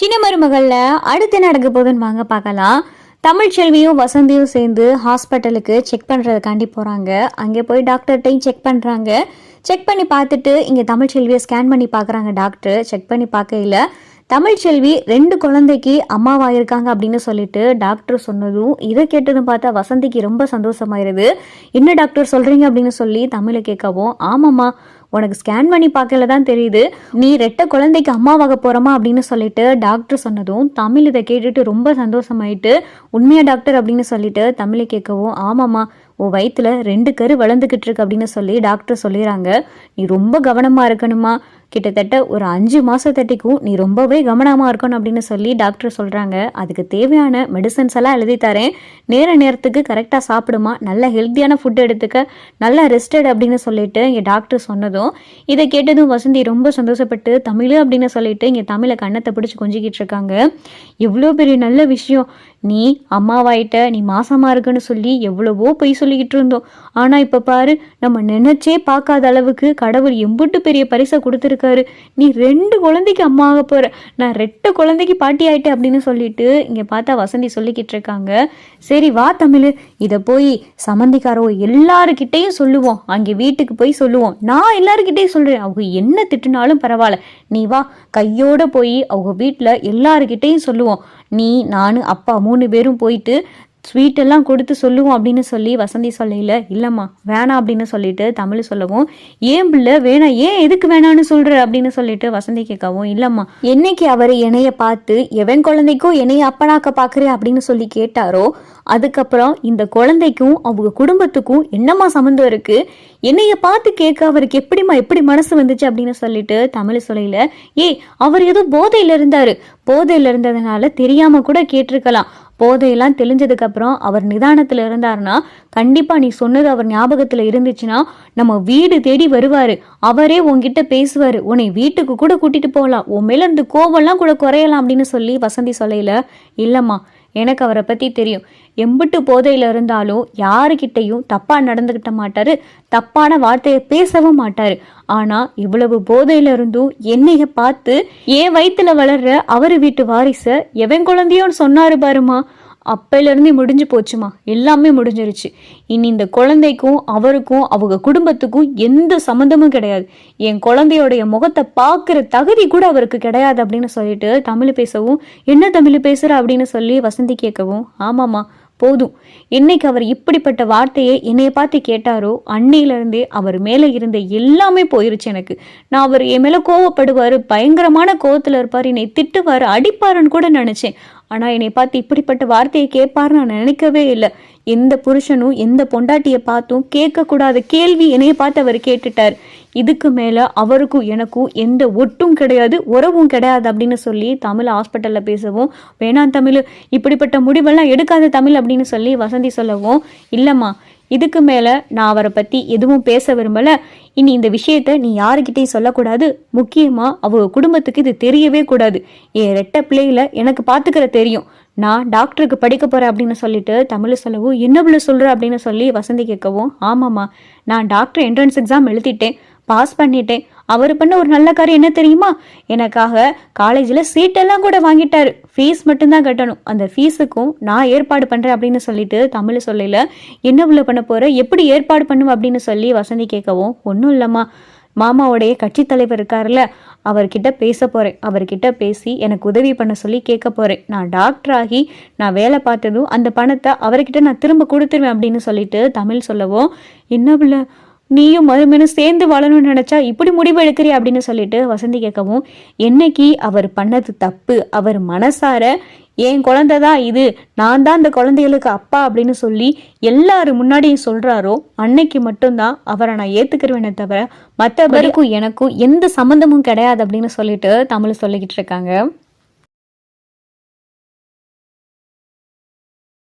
சின்ன மருமகளில் அடுத்து நடக்க போகுதுன்னு வாங்க பார்க்கலாம். தமிழ்ச்செல்வியும் வசந்தியும் சேர்ந்து ஹாஸ்பிட்டலுக்கு செக் பண்ணுறதுக்காண்டி போகிறாங்க அங்கே போய் டாக்டர்கிட்டையும் செக் பண்ணுறாங்க செக் பண்ணி பார்த்துட்டு இங்கே தமிழ்ச்செல்வியை ஸ்கேன் பண்ணி பார்க்குறாங்க டாக்டர். செக் பண்ணி பார்க்கையில தமிழ்ச்செல்வி ரெண்டு குழந்தைக்கு அம்மாவாக இருக்காங்க அப்படின்னு சொல்லிட்டு டாக்டர் சொன்னதும் இதை கேட்டதும் பார்த்தா வசந்திக்கு ரொம்ப சந்தோஷமாயிருது. என்ன டாக்டர் சொல்கிறீங்க அப்படின்னு சொல்லி தமிழை கேட்கவும் ஆமாம்மா உனக்கு ஸ்கேன் பண்ணி பார்க்கல தான் தெரியுது. நீ ரெட்டை குழந்தைக்கு அம்மாவாக போகிறோமா அப்படின்னு சொல்லிட்டு டாக்டர் சொன்னதும் தமிழ் இதை கேட்டுட்டு ரொம்ப சந்தோஷமாயிட்டு உண்மையா டாக்டர் அப்படின்னு சொல்லிட்டு தமிழை கேட்கவும் ஆமாம்மா உன் வயிற்றுல ரெண்டு கரு வளர்ந்துக்கிட்டு இருக்கு அப்படின்னு சொல்லி டாக்டர் சொல்லிடுறாங்க. நீ ரொம்ப கவனமாக இருக்கணுமா கிட்டத்தட்ட ஒரு அஞ்சு மாதத்தட்டிக்கும் நீ ரொம்பவே கவனமாக இருக்கணும் அப்படின்னு சொல்லி டாக்டர் சொல்கிறாங்க அதுக்கு தேவையான மெடிசன்ஸ் எல்லாம் எழுதி தரேன். நேர நேரத்துக்கு கரெக்டாக சாப்பிடுமா. நல்ல ஹெல்த்தியான ஃபுட் எடுத்துக்க. நல்லா ரெஸ்டட் அப்படின்னு சொல்லிட்டு இங்கே டாக்டர் சொன்னதும் இதை கேட்டதும் வசந்தி ரொம்ப சந்தோஷப்பட்டு தமிழ் அப்படின்னு சொல்லிட்டு இங்கே தமிழை கண்ணத்தை பிடிச்சி கொஞ்சிக்கிட்டு இருக்காங்க. எவ்வளோ பெரிய நல்ல விஷயம். நீ அம்மாவாயிட்ட நீ மாசமாக இருக்குன்னு சொல்லி எவ்வளவோ பொய் சொல்லிக்கிட்டு இருந்தோம். ஆனால் இப்போ பாரு நம்ம நினைச்சே பார்க்காத அளவுக்கு கடவுள் எம்புட்டு பெரிய பரிசை கொடுத்துருக்காரு. நீ ரெண்டு குழந்தைக்கு அம்மாவாக போகிற நான் ரெட்ட குழந்தைக்கு பாட்டி ஆயிட்டேன் அப்படின்னு சொல்லிட்டு இங்கே பார்த்தா வசந்தி சொல்லிக்கிட்டு இருக்காங்க. சரி வா தமிழ். இதை போய் சம்மந்திக்காரோ எல்லாருக்கிட்டேயும் சொல்லுவோம். அங்கே வீட்டுக்கு போய் சொல்லுவோம். நான் இல்லை எல்லாருக்கிட்டையும் சொல்றேன். அவங்க என்ன திட்டுனாலும் பரவாயில்ல. நீ வா கையோட போய் அவங்க வீட்டில் எல்லாருக்கிட்டேயும் சொல்லுவோம். நீ நான் அப்பா மூணு பேரும் போயிட்டு ஸ்வீட்டெல்லாம் கொடுத்து சொல்லுவோம் அப்படின்னு சொல்லி வசந்தி சொல்லையில் இல்லைம்மா வேணாம் அப்படின்னு சொல்லிட்டு தமிழ் சொல்லவும் ஏன் பிள்ளை வேணாம் ஏன் எதுக்கு வேணாம்னு சொல்கிற அப்படின்னு சொல்லிட்டு வசந்தி கேட்கவும் இல்லைம்மா என்னைக்கு அவர் என்னைய பார்த்து எவன் குழந்தைக்கும் என்னைய அப்பனாக்க பார்க்குறே அப்படின்னு சொல்லி கேட்டாரோ அதுக்கப்புறம் இந்த குழந்தைக்கும் அவங்க குடும்பத்துக்கும் என்னம்மா சம்மந்தம் இருக்குது என்னைய பார்த்து கேட்க அவருக்கு எப்படிம்மா எப்படி மனசு வந்துச்சு அப்படின்னு சொல்லிட்டு தமிழ் சொல்லையில் ஏய் அவர் ஏதோ போதையில் இருந்தார். போதையில் இருந்ததுனால தெரியாமல் கூட கேட்டிருக்கலாம். போதையெல்லாம் தெளிஞ்சதுக்கப்புறம் அவர் நிதானத்தில் இருந்தாருன்னா கண்டிப்பாக நீ சொன்னது அவர் ஞாபகத்தில் இருந்துச்சுன்னா நம்ம வீடு தேடி வருவாரு. அவரே உன்கிட்ட பேசுவாரு. உன்னை வீட்டுக்கு கூட கூட்டிட்டு போகலாம். உன் மேல இருந்து கோவம்லாம் கூட குறையலாம் அப்படின்னு சொல்லி வசந்தி சொல்லையில இல்லம்மா எனக்கு அவரை பத்தி தெரியும். எம்பிட்டு போதையில இருந்தாலும் யாருக்கிட்டையும் தப்பா நடந்துக்கிட்ட மாட்டாரு. தப்பான வார்த்தையை பேசவும் மாட்டாரு. ஆனா இவ்வளவு போதையில இருந்தும் என்னைய பார்த்து என் வயிற்றுல வளர்ற அவரு வீட்டு வாரிச எவன் குழந்தையோன்னு சொன்னாரு பாருமா அப்பையிலேருந்து முடிஞ்சு போச்சுமா. எல்லாமே முடிஞ்சிருச்சு. இனி இந்த குழந்தைக்கும் அவருக்கும் அவங்க குடும்பத்துக்கும் எந்த சம்மந்தமும் கிடையாது. என் குழந்தையோடைய முகத்தை பார்க்குற தகுதி கூட அவருக்கு கிடையாது அப்படின்னு சொல்லிட்டு தமிழ் பேசவும் என்ன தமிழ் பேசுகிற அப்படின்னு சொல்லி வசந்தி கேட்கவும் ஆமாம்மா போதும். என்னைக்கு அவர் இப்படிப்பட்ட வார்த்தையை என்னைய பார்த்து கேட்டாரோ அன்னையிலேருந்தே அவர் மேலே இருந்த எல்லாமே போயிருச்சு எனக்கு. நான் அவர் என் மேலே கோவப்படுவார் பயங்கரமான கோவத்தில் இருப்பார் என்னை திட்டுவார் அடிப்பாருன்னு கூட நினச்சேன். ஆனால் என்னை பார்த்து இப்படிப்பட்ட வார்த்தையை கேட்பாருன்னு நான் நினைக்கவே இல்லை. எந்த புருஷனும் எந்த பொண்டாட்டியை பார்த்தும் கேட்கக்கூடாத கேள்வி என்னைய பார்த்து அவர் கேட்டுட்டார். இதுக்கு மேலே அவருக்கும் எனக்கும் எந்த ஒட்டும் கிடையாது உறவும் கிடையாது அப்படின்னு சொல்லி தமிழ் ஹாஸ்பிட்டலில் பேசவும் வேணாம் தமிழ் இப்படிப்பட்ட முடிவெல்லாம் எடுக்காத தமிழ் அப்படின்னு சொல்லி வசந்தி சொல்லவும் இல்லைம்மா இதுக்கு மேலே நான் அவரை பற்றி எதுவும் பேச விரும்பலை. இனி இந்த விஷயத்த நீ யாருக்கிட்டையும் சொல்லக்கூடாது. முக்கியமாக அவங்க குடும்பத்துக்கு இது தெரியவே கூடாது. என் ரெட்டை பிள்ளையில் எனக்கு பார்த்துக்கிற தெரியும். நான் டாக்டருக்கு படிக்க போகிறேன் அப்படின்னு சொல்லிட்டு தமிழ் சொல்லவும் என்ன பிள்ளை சொல்கிற அப்படின்னு சொல்லி வசந்தி கேட்கவும் ஆமாம்மா நான் டாக்டர் என்ட்ரன்ஸ் எக்ஸாம் எழுதிட்டேன் பாஸ் பண்ணிட்டேன். அவர் பண்ண ஒரு நல்ல காரியம் என்ன தெரியுமா? எனக்காக காலேஜில் சீட்டெல்லாம் கூட வாங்கிட்டாரு. ஃபீஸ் மட்டும்தான் கட்டணும். அந்த ஃபீஸுக்கும் நான் ஏற்பாடு பண்ணுறேன் அப்படின்னு சொல்லிட்டு தமிழ் சொல்லல என்ன உள்ள பண்ண போகிற எப்படி ஏற்பாடு பண்ணுவேன் அப்படின்னு சொல்லி வசந்தி கேட்கவும் ஒன்றும் இல்லைம்மா. மாமாவுடைய கட்சி தலைவர் இருக்காருல்ல அவர்கிட்ட பேச போகிறேன் அவர்கிட்ட பேசி எனக்கு உதவி பண்ண சொல்லி கேட்க போகிறேன் நான் டாக்டர் ஆகி நான் வேலை பார்த்ததும் அந்த பணத்தை அவர்கிட்ட நான் திரும்ப கொடுத்துருவேன் அப்படின்னு சொல்லிட்டு தமிழ் சொல்லவும் என்ன பிள்ளை நீயும் மறுமனும் சேர்ந்து வாழணும்னு நினைச்சா இப்படி முடிவு எடுக்கிறீ அப்படின்னு சொல்லிட்டு வசந்தி கேட்கவும் என்னைக்கு அவர் பண்ணது தப்பு? அவர் மனசார என் குழந்தை தான் இது நான் தான் அந்த குழந்தைகளுக்கு அப்பா அப்படின்னு சொல்லி எல்லாரும் முன்னாடியும் சொல்றாரோ அன்னைக்கு மட்டும்தான் அவரை நான் ஏத்துக்கிறவேனே தவிர மற்றவருக்கும் எனக்கும் எந்த சம்மந்தமும் கிடையாது அப்படின்னு சொல்லிட்டு தமிழ் சொல்லிக்கிட்டு இருக்காங்க.